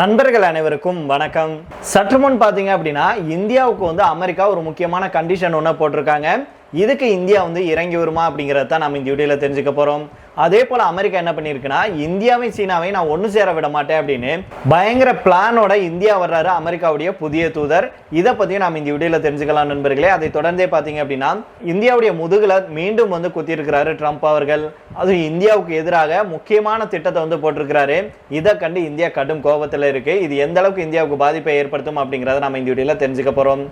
நண்பர்கள் அனைவருக்கும் வணக்கம். சற்று முன் பார்த்தீங்க அப்படின்னா இந்தியாவுக்கு வந்து அமெரிக்கா ஒரு முக்கியமான கண்டிஷன் ஒன்று போட்டிருக்காங்க. இதுக்கு இந்தியா வந்து இறங்கி வருமா அப்படிங்கிறத தான் நம்ம இந்த வீடியோவில் தெரிஞ்சுக்க போகிறோம் அதே போல் அமெரிக்கா என்ன பண்ணியிருக்குன்னா இந்தியாவையும் சீனாவையும் நான் ஒன்று சேர விட மாட்டேன் அப்படின்னு பயங்கர பிளானோட இந்தியா வர்றாரு அமெரிக்காவுடைய புதிய தூதர். இதை பற்றியும் நாம் இந்த வீடியோவில் தெரிஞ்சுக்கலாம் நண்பர்களே. அதை தொடர்ந்தே பார்த்தீங்க அப்படின்னா இந்தியாவுடைய முதுகில் மீண்டும் வந்து குத்தியிருக்கிறாரு ட்ரம்ப் அவர்கள். அதுவும் இந்தியாவுக்கு எதிராக முக்கியமான திட்டத்தை வந்து போட்டிருக்கிறாரு. இதை கண்டு இந்தியா கடும் கோபத்தில் இருக்கு. இது எந்த அளவுக்கு இந்தியாவுக்கு பாதிப்பை ஏற்படுத்தும் அப்படிங்கிறத நம்ம இந்த வீடியோவில் தெரிஞ்சுக்க போகிறோம்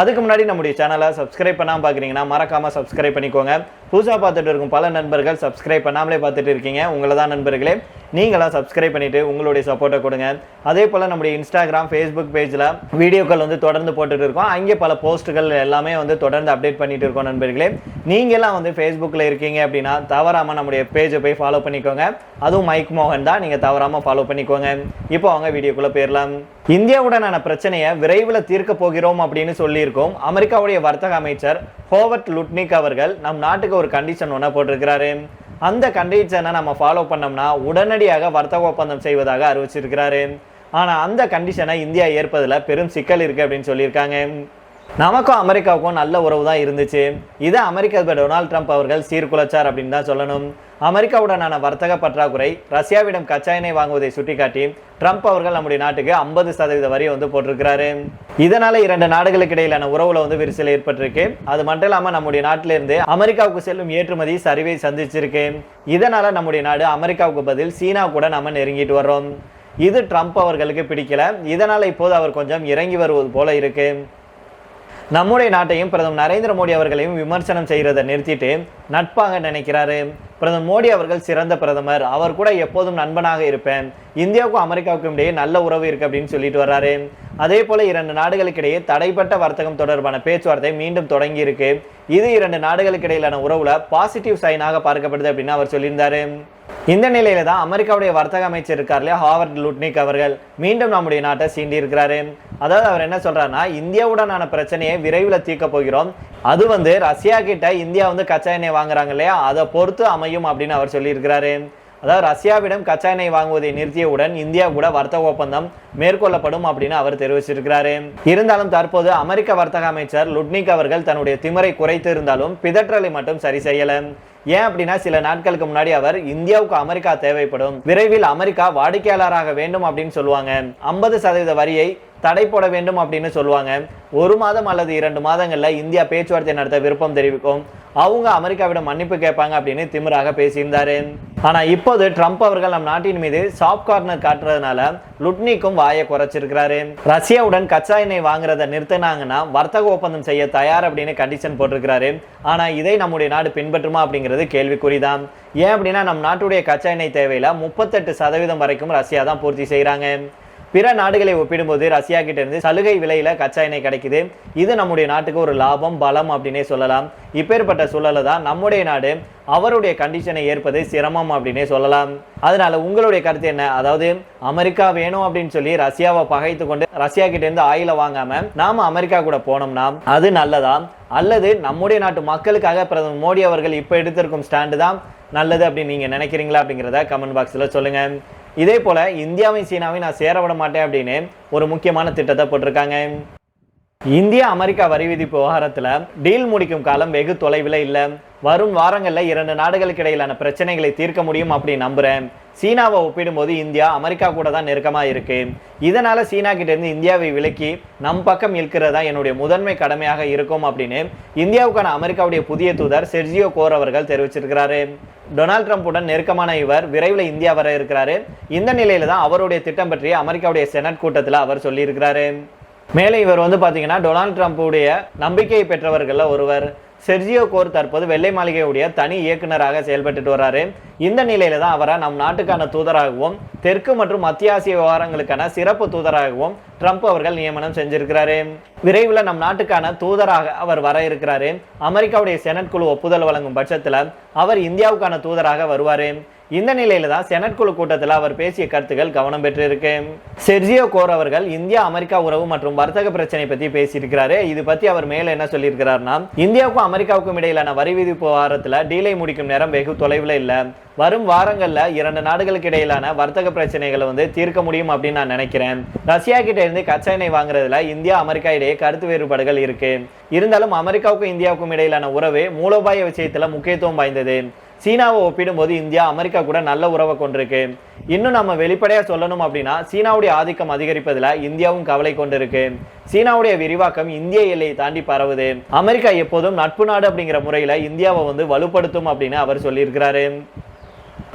அதுக்கு முன்னாடி நம்முடைய சேனலை சப்ஸ்கிரைப் பண்ணாமல் பார்க்குறீங்கன்னா மறக்காமல் சப்ஸ்கிரைப் பண்ணிக்கோங்க. புதுசாக பார்த்துட்டு இருக்கும் பல நண்பர்கள் சப்ஸ்கிரைப் பண்ணாமலே பார்த்துட்டு இருக்கீங்க. உங்களை தான் நண்பர்களே. நீங்களாம் சப்ஸ்கிரைப் பண்ணிவிட்டு உங்களுடைய சப்போர்ட்டை கொடுங்க. அதே போல் நம்முடைய இன்ஸ்டாகிராம் ஃபேஸ்புக் பேஜில் வீடியோக்கள் வந்து தொடர்ந்து போட்டுட்டு இருக்கோம். அங்கே பல போஸ்ட்டுகள் எல்லாமே வந்து தொடர்ந்து அப்டேட் பண்ணிட்டு இருக்கோம் நண்பர்களே. நீங்களாம் வந்து ஃபேஸ்புக்கில் இருக்கீங்க அப்படின்னா தவறாமல் நம்முடைய பேஜை போய் ஃபாலோ பண்ணிக்கோங்க. அதுவும் மைக் மோகன் தான். நீங்கள் தவறாமல் ஃபாலோ பண்ணிக்கோங்க. இப்போ அவங்க வீடியோக்குள்ளே போயிடலாம். இந்தியாவுடனான பிரச்சனையை விரைவில் தீர்க்க போகிறோம் அப்படின்னு சொல்லியிருக்கோம். அமெரிக்காவுடைய வர்த்தக அமைச்சர் ஹோவர்ட் லுட்னிக் அவர்கள் நம் நாட்டுக்கு ஒரு கண்டிஷன் ஒன்று போட்டிருக்கிறாரு. அந்த கண்டிஷனை நம்ம ஃபாலோ பண்ணோம்னா உடனடியாக வர்த்தக ஒப்பந்தம் செய்வதாக அறிவிச்சிருக்கிறாரு. ஆனால் அந்த கண்டிஷனை இந்தியா ஏற்பதில் பெரும் சிக்கல் இருக்குது அப்படின்னு சொல்லியிருக்காங்க. நமக்கும் அமெரிக்காவுக்கும் நல்ல உறவு தான் இருந்துச்சு. இதை அமெரிக்க அதிபர் டொனால்ட் ட்ரம்ப் அவர்கள் சீர்குலைச்சார் அப்படின்னு தான் சொல்லணும். அமெரிக்காவுடனான வர்த்தக பற்றாக்குறை ரஷ்யாவிடம் கச்சா எண்ணெய் வாங்குவதை சுட்டிக்காட்டி ட்ரம்ப் அவர்கள் நம்முடைய நாட்டுக்கு ஐம்பது சதவீத வரி வந்து போட்டிருக்கிறாரு. இதனால இரண்டு நாடுகளுக்கு இடையிலான உறவுல வந்து விரிசல் ஏற்பட்டிருக்கு. அது மட்டும் இல்லாம நம்முடைய நாட்டிலிருந்து அமெரிக்காவுக்கு செல்லும் ஏற்றுமதி சரிவை சந்திச்சிருக்கு. இதனால நம்முடைய நாடு அமெரிக்காவுக்கு பதில் சீனா கூட நம்ம நெருங்கிட்டு வர்றோம். இது ட்ரம்ப் அவர்களுக்கு பிடிக்கல. இதனால இப்போது அவர் கொஞ்சம் இறங்கி வருவது போல இருக்கு. நம்முடைய நாட்டையும் பிரதமர் நரேந்திர மோடி அவர்களையும் விமர்சனம் செய்கிறதை நிறுத்திட்டு நட்பாக நினைக்கிறாரு. பிரதமர் மோடி அவர்கள் சிறந்த பிரதமர். அவர் கூட எப்போதும் நண்பனாக இருப்பேன். இந்தியாவுக்கும் அமெரிக்காவுக்கும் இடையே நல்ல உறவு இருக்கு அப்படின்னு சொல்லிட்டு வர்றாரு. அதே போல இரண்டு நாடுகளுக்கிடையே தடைப்பட்ட வர்த்தகம் தொடர்பான பேச்சுவார்த்தை மீண்டும் தொடங்கி இருக்கு இது இரண்டு நாடுகளுக்கு இடையிலான உறவுல பாசிட்டிவ் சைனாக பார்க்கப்படுது அப்படின்னு அவர் சொல்லியிருந்தாரு. இந்த நிலையில தான் அமெரிக்காவுடைய வர்த்தக அமைச்சர் இருக்கார் இல்லையா ஹாவர்ட் லுட்னிக் அவர்கள் மீண்டும் நம்முடைய நாட்டை சீண்டி இருக்கிறாரு. அதாவது அவர் என்ன சொல்றாருன்னா இந்தியாவுடனான பிரச்சனையை விரைவில் தீர்க்க போகிறோம். அது வந்து ரஷ்யா கிட்ட இந்தியா வந்து கச்சா எண்ணெய் வாங்குறாங்க இல்லையா அதை பொறுத்து அமையும் அப்படின்னு அவர் சொல்லியிருக்கிறாரு. அதாவது ரஷ்யாவிடம் கச்சா எண்ணெய் வாங்குவதை நிறுத்தியவுடன் இந்தியா கூட வர்த்தக ஒப்பந்தம் மேற்கொள்ளப்படும் அப்படின்னு அவர் தெரிவிச்சிருக்கிறாரு. இருந்தாலும் தற்போது அமெரிக்க வர்த்தக அமைச்சர் லுட்னிக் அவர்கள் தன்னுடைய திமரை குறைத்து இருந்தாலும் பிதற்றலை மட்டும் சரி செய்யல. ஏன் அப்படின்னா சில நாட்களுக்கு முன்னாடி அவர் இந்தியாவுக்கு அமெரிக்கா தேவைப்படும். விரைவில் அமெரிக்கா வாடிக்கையாளராக வேண்டும் அப்படின்னு சொல்லுவாங்க. ஐம்பது சதவீத வரியை தடை போட வேண்டும் அப்படின்னு சொல்லுவாங்க. ஒரு மாதம் அல்லது இரண்டு மாதங்களில் இந்தியா பேச்சுவார்த்தை நடத்த விருப்பம் தெரிவிக்கும். அவங்க அமெரிக்காவிடம் மன்னிப்பு கேட்பாங்க அப்படின்னு திமிராக பேசியிருந்தாரு. ஆனால் இப்போது ட்ரம்ப் அவர்கள் நம் நாட்டின் மீது சாஃப்ட் கார்னர் காட்டுறதுனால லுட்னிக்கும் வாயை குறைச்சிருக்கிறாரு. ரஷ்யாவுடன் கச்சா எண்ணெய் வாங்குறத நிறுத்தினாங்கன்னா வர்த்தக ஒப்பந்தம் செய்ய தயார் அப்படின்னு கண்டிஷன் போட்டிருக்கிறாரு. ஆனால் இதை நம்முடைய நாடு பின்பற்றுமா அப்படிங்கிறது கேள்விக்குறிதான். ஏன் அப்படின்னா நம் நாட்டுடைய கச்சா எண்ணெய் தேவையில் முப்பத்தெட்டு சதவீதம் வரைக்கும் ரஷ்யா தான் பூர்த்தி செய்கிறாங்க பிற நாடுகளை ஒப்பிடும்போது ரஷ்யா கிட்ட இருந்து சலுகை விலையில கச்சா எண்ணெய் கிடைக்குது. இது நம்முடைய நாட்டுக்கு ஒரு லாபம் பலம் அப்படின்னே சொல்லலாம். இப்பேற்பட்ட சூழலை தான் நம்முடைய நாடு அவருடைய கண்டிஷனை ஏற்பது சிரமம் அப்படின்னே சொல்லலாம். அதனால உங்களுடைய கருத்து என்ன? அதாவது அமெரிக்கா வேணும் அப்படின்னு சொல்லி ரஷ்யாவை பகைத்து கொண்டு ரஷ்யா கிட்ட இருந்து ஆயில வாங்காம நாம அமெரிக்கா கூட போனோம்னா அது நல்லதா? அல்லது நம்முடைய நாட்டு மக்களுக்காக பிரதமர் மோடி அவர்கள் இப்ப எடுத்திருக்கும் ஸ்டாண்டு தான் நல்லது அப்படின்னு நீங்க நினைக்கிறீங்களா அப்படிங்கிறத கமெண்ட் பாக்ஸ்ல சொல்லுங்க. இதே போல இந்தியாவையும் சீனாவையும் நான் சேர விட மாட்டேன் அப்படின்னு ஒரு முக்கியமான திட்டத்தை போட்டிருக்காங்க. இந்தியா அமெரிக்கா வரி விதிப்பு விவகாரத்தில் டீல் முடிக்கும் காலம் வெகு தொலைவில் இல்லை. வரும் வாரங்களில் இரண்டு நாடுகளுக்கு இடையிலான பிரச்சனைகளை தீர்க்க முடியும் அப்படி நம்புகிறேன் சீனாவை ஒப்பிடும்போது இந்தியா அமெரிக்கா கூட தான் நெருக்கமாக இருக்குது இதனால் சீனா கிட்டேருந்து இந்தியாவை விலக்கி நம் பக்கம் இருக்கிறதா என்னுடைய முதன்மை கடமையாக இருக்கும் அப்படின்னு இந்தியாவுக்கான அமெரிக்காவுடைய புதிய தூதர் செர்ஜியோ கோர் அவர்கள் தெரிவிச்சிருக்கிறாரு. டொனால்ட் ட்ரம்ப்புடன் நெருக்கமான இவர் விரைவில் இந்தியா வர இருக்கிறாரு. இந்த நிலையில தான் அவருடைய திட்டம் பற்றி அமெரிக்காவுடைய செனட் கூட்டத்தில் அவர் சொல்லியிருக்கிறாரு. மேலே இவர் வந்து பார்த்தீங்கன்னா டொனால்ட் ட்ரம்ப்புடைய நம்பிக்கையை பெற்றவர்களில் ஒருவர். செர்ஜியோ கோர் தற்போது வெள்ளை மாளிகையுடைய தனி இயக்குனராக செயல்பட்டுட்டு வர்றாரு. இந்த நிலையில தான் அவரை நம் நாட்டுக்கான தூதராகவும் தெற்கு மற்றும் மத்திய ஆசிய விவகாரங்களுக்கான சிறப்பு தூதராகவும் ட்ரம்ப் அவர்கள் நியமனம் செஞ்சிருக்கிறாரு. விரைவில் நம் நாட்டுக்கான தூதராக அவர் வர இருக்கிறாரு. அமெரிக்காவுடைய செனட் குழு ஒப்புதல் வழங்கும் பட்சத்தில் அவர் இந்தியாவுக்கான தூதராக வருவாரு. இந்த நிலையில தான் செனட் குழு கூட்டத்தில் அவர் பேசிய கருத்துக்கள் கவனம் பெற்றிருக்கு. செர்ஜியோ கோர் அவர்கள் இந்தியா அமெரிக்கா உறவு மற்றும் வர்த்தக பிரச்சனை பத்தி பேசியிருக்கிறாரு. இது பத்தி அவர் மேல என்ன சொல்லியிருக்கிறார்னா இந்தியாவுக்கும் அமெரிக்காவுக்கும் இடையிலான வரி விதிப்பு வாரத்தில் டீலை முடிக்கும் நேரம் வெகு தொலைவில் இல்லை. வரும் வாரங்களில் இரண்டு நாடுகளுக்கு இடையிலான வர்த்தக பிரச்சனைகளை வந்து தீர்க்க முடியும் அப்படின்னு நான் நினைக்கிறேன். ரஷ்யா கிட்ட இருந்து கச்சா எண்ணெய் வாங்குறதுல இந்தியா அமெரிக்கா இடையே கருத்து வேறுபாடுகள் இருக்கு. இருந்தாலும் அமெரிக்காவுக்கும் இந்தியாவுக்கும் இடையிலான உறவு மூலோபாய விஷயத்துல முக்கியத்துவம் வாய்ந்தது. சீனாவை ஒப்பிடும்போது இந்தியா அமெரிக்கா கூட நல்ல உறவை கொண்டிருக்கு. இன்னும் நம்ம வெளிப்படையாக சொல்லணும் அப்படின்னா சீனாவுடைய ஆதிக்கம் அதிகரிப்பதில் இந்தியாவும் கவலை கொண்டிருக்கு. சீனாவுடைய விரிவாக்கம் இந்திய எல்லையை தாண்டி பரவுது. அமெரிக்கா எப்போதும் நட்பு நாடு அப்படிங்கிற முறையில் இந்தியாவை வந்து வலுப்படுத்தும் அப்படின்னு அவர் சொல்லியிருக்கிறாரு.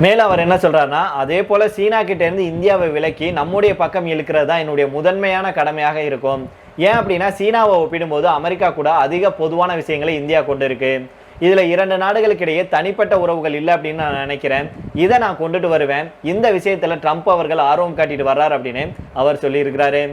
மேலும் அவர் என்ன சொல்கிறாருன்னா அதே போல் சீனா கிட்டேருந்து இந்தியாவை விலக்கி நம்முடைய பக்கம் இழுக்கிறது தான் என்னுடைய முதன்மையான கடமையாக இருக்கும். ஏன் அப்படின்னா சீனாவை ஒப்பிடும்போது அமெரிக்கா கூட அதிக பொதுவான விஷயங்களை இந்தியா கொண்டு இருக்குது இதில் இரண்டு நாடுகளுக்கு இடையே தனிப்பட்ட உறவுகள் இல்லை அப்படின்னு நான் நினைக்கிறேன். இதை நான் கொண்டுட்டு வருவேன். இந்த விஷயத்தில் ட்ரம்ப் அவர்கள் ஆர்வம் காட்டிட்டு வர்றார் அப்படின்னு அவர் சொல்லியிருக்கிறாரு.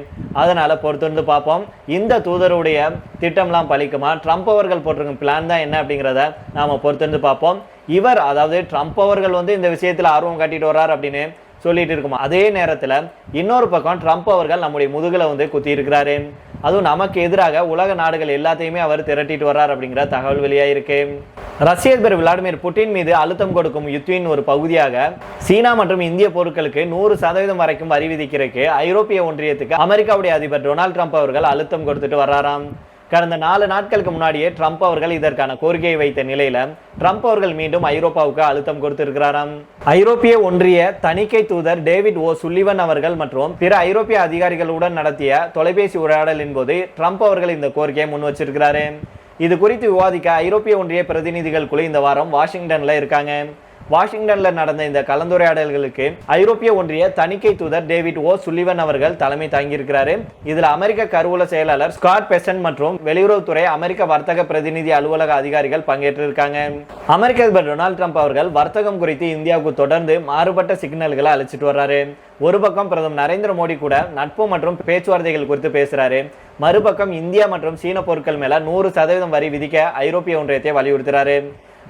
அதனால் பொறுத்திருந்து பார்ப்போம். இந்த தூதருடைய திட்டம்லாம் பழிக்குமா? ட்ரம்ப் அவர்கள் போட்டிருக்கும் பிளான் தான் என்ன அப்படிங்கிறத நாம் பொறுத்திருந்து பார்ப்போம். இவர் அதாவது ட்ரம்ப் அவர்கள் வந்து இந்த விஷயத்தில் ஆர்வம் காட்டிட்டு வர்றார் அப்படின்னு சொல்லிட்டு இருக்குமா? அதே நேரத்தில் இன்னொரு பக்கம் ட்ரம்ப் அவர்கள் நம்முடைய முதுகில் வந்து குத்தி இருக்கிறாரு அதுவும் நமக்கு எதிராக உலக நாடுகள் எல்லாத்தையுமே அவர் திரட்டிட்டு வர்றார் அப்படிங்கிற தகவல் வெளியாயிருக்கு ரஷ்ய அதிபர் விளாடிமிர் புட்டின் மீது அழுத்தம் கொடுக்கும் யுத்தியின் ஒரு பகுதியாக சீனா மற்றும் இந்திய பொருட்களுக்கு நூறு சதவீதம் வரைக்கும் வரி விதிக்கிறதுக்கு ஐரோப்பிய ஒன்றியத்துக்கு அமெரிக்காவுடைய அதிபர் டொனால்ட் ட்ரம்ப் அவர்கள் அழுத்தம் கொடுத்துட்டு வர்றாராம். கடந்த நாலு நாட்களுக்கு முன்னாடியே ட்ரம்ப் அவர்கள் இதற்கான கோரிக்கையை வைத்த நிலையில ட்ரம்ப் அவர்கள் மீண்டும் ஐரோப்பாவுக்கு அழுத்தம் கொடுத்திருக்கிறாராம். ஐரோப்பிய ஒன்றிய தணிக்கை தூதர் டேவிட் ஓ சுல்லிவன் அவர்கள் மற்றும் பிற ஐரோப்பிய அதிகாரிகளுடன் நடத்திய தொலைபேசி உரையாடலின் போது ட்ரம்ப் அவர்கள் இந்த கோரிக்கையை முன் வச்சிருக்கிறாரு. இது குறித்து விவாதிக்க ஐரோப்பிய ஒன்றிய பிரதிநிதிகள் குழு இந்த வாரம் வாஷிங்டன்ல இருக்காங்க. வாஷிங்டனில் நடந்த இந்த கலந்துரையாடல்களுக்கு ஐரோப்பிய ஒன்றிய தணிக்கை தூதர் டேவிட் ஓ சுல்லிவன் அவர்கள் தலைமை தாங்கியிருக்கிறாரு. இதில் அமெரிக்க கருவூல செயலாளர் ஸ்காட் பெசன் மற்றும் வெளியுறவுத்துறை அமெரிக்க வர்த்தக பிரதிநிதி அலுவலக அதிகாரிகள் பங்கேற்றிருக்காங்க. அமெரிக்க அதிபர் டொனால்ட் ட்ரம்ப் அவர்கள் வர்த்தகம் குறித்து இந்தியாவுக்கு தொடர்ந்து மாறுபட்ட சிக்னல்களை அழைச்சிட்டு வர்றாரு. ஒரு பக்கம் பிரதமர் நரேந்திர மோடி கூட நட்பு மற்றும் பேச்சுவார்த்தைகள் குறித்து பேசுறாரு. மறுபக்கம் இந்தியா மற்றும் சீன பொருட்கள் மேல நூறு சதவீதம் வரி விதிக்க ஐரோப்பிய ஒன்றியத்தை வலியுறுத்துறாரு.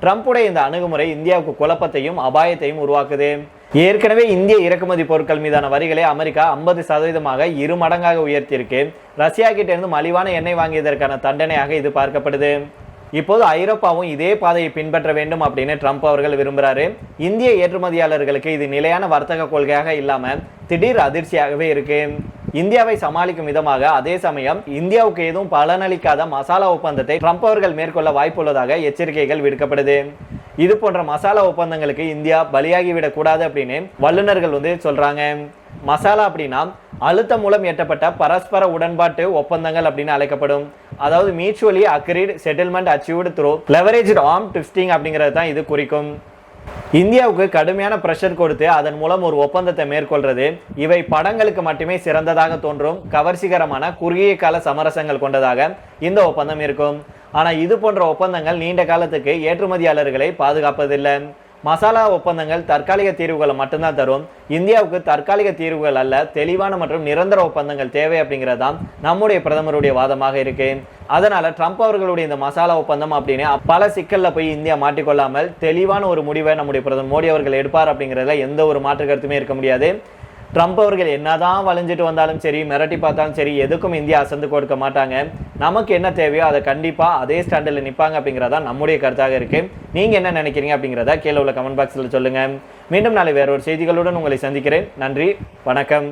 ட்ரம்ப்புடைய இந்த அணுகுமுறை இந்தியாவுக்கு குழப்பத்தையும் அபாயத்தையும் உருவாக்குது. ஏற்கனவே இந்திய இறக்குமதி பொருட்கள் மீதான வரிகளை அமெரிக்கா ஐம்பது சதவீதமாக இரு மடங்காக உயர்த்தியிருக்கு. ரஷ்யா கிட்ட இருந்து மலிவான எண்ணெய் வாங்கியதற்கான தண்டனையாக இது பார்க்கப்படுது. இப்போது ஐரோப்பாவும் இதே பாதையை பின்பற்ற வேண்டும் அப்படின்னு ட்ரம்ப் அவர்கள் விரும்புகிறாரு இந்திய ஏற்றுமதியாளர்களுக்கு இது நிலையான வர்த்தக கொள்கையாக இல்லாமல் திடீர் அதிர்ச்சியாகவே இருக்குது இந்தியாவை சமாளிக்கும் விதமாக அதே சமயம் இந்தியாவுக்கு எதுவும் பலனளிக்காத மசாலா ஒப்பந்தத்தை ட்ரம்ப் அவர்கள் மேற்கொள்ள வாய்ப்புள்ளதாக எச்சரிக்கைகள் விடுக்கப்படுது. இது போன்ற மசாலா ஒப்பந்தங்களுக்கு இந்தியா பலியாகிவிடக் கூடாது அப்படின்னு வல்லுநர்கள் வந்து சொல்றாங்க. மசாலா அப்படின்னா அழுத்தம் மூலம் எட்டப்பட்ட பரஸ்பர உடன்பாட்டு ஒப்பந்தங்கள் அப்படின்னு அழைக்கப்படும். அதாவது mutually agreed settlement achieved through leverage arm twisting அப்படிங்கிறது தான் இது குறிக்கும். இந்தியாவுக்கு கடுமையான பிரஷர் கொடுத்து அதன் மூலம் ஒரு ஒப்பந்தத்தை மேற்கொள்றது. இவை படங்களுக்கு மட்டுமே சிறந்ததாக தோன்றும். கவர்ச்சிகரமான குறுகிய கால சமரசங்கள் கொண்டதாக இந்த ஒப்பந்தம் இருக்கும். ஆனா இது போன்ற ஒப்பந்தங்கள் நீண்ட காலத்துக்கு ஏற்றுமதியாளர்களை பாதுகாப்பதில்லை. மசாலா ஒப்பந்தங்கள் தற்காலிக தீர்வுகளை மட்டும்தான் தரும். இந்தியாவுக்கு தற்காலிக தீர்வுகள் அல்ல தெளிவான மற்றும் நிரந்தர ஒப்பந்தங்கள் தேவை அப்படிங்கிறது தான் நம்முடைய பிரதமருடைய வாதமாக இருக்கு அதனால ட்ரம்ப் அவர்களுடைய இந்த மசாலா ஒப்பந்தம் அப்படின்னு பல சிக்கல்ல போய் இந்தியா மாட்டிக்கொள்ளாமல் தெளிவான ஒரு முடிவை நம்முடைய பிரதமர் மோடி அவர்கள் எடுப்பார் அப்படிங்கிறதுல எந்த ஒரு மாற்று கருத்துமே இருக்க முடியாது. ட்ரம்ப் அவர்கள் என்னதான் வளைஞ்சிட்டு வந்தாலும் சரி மிரட்டி பார்த்தாலும் சரி எதுக்கும் இந்தியா அசந்து கொடுக்க மாட்டாங்க. நமக்கு என்ன தேவையோ அதை கண்டிப்பாக அதே ஸ்டாண்டர்டில் நிற்பாங்க அப்படிங்கிறதா நம்முடைய கருத்தாக இருக்குது நீங்கள் என்ன நினைக்கிறீங்க அப்படிங்கிறத கீழே உள்ள கமெண்ட் பாக்ஸில் சொல்லுங்கள் மீண்டும் நாளை வேற ஒரு செய்திகளுடன் உங்களை சந்திக்கிறேன். நன்றி வணக்கம்.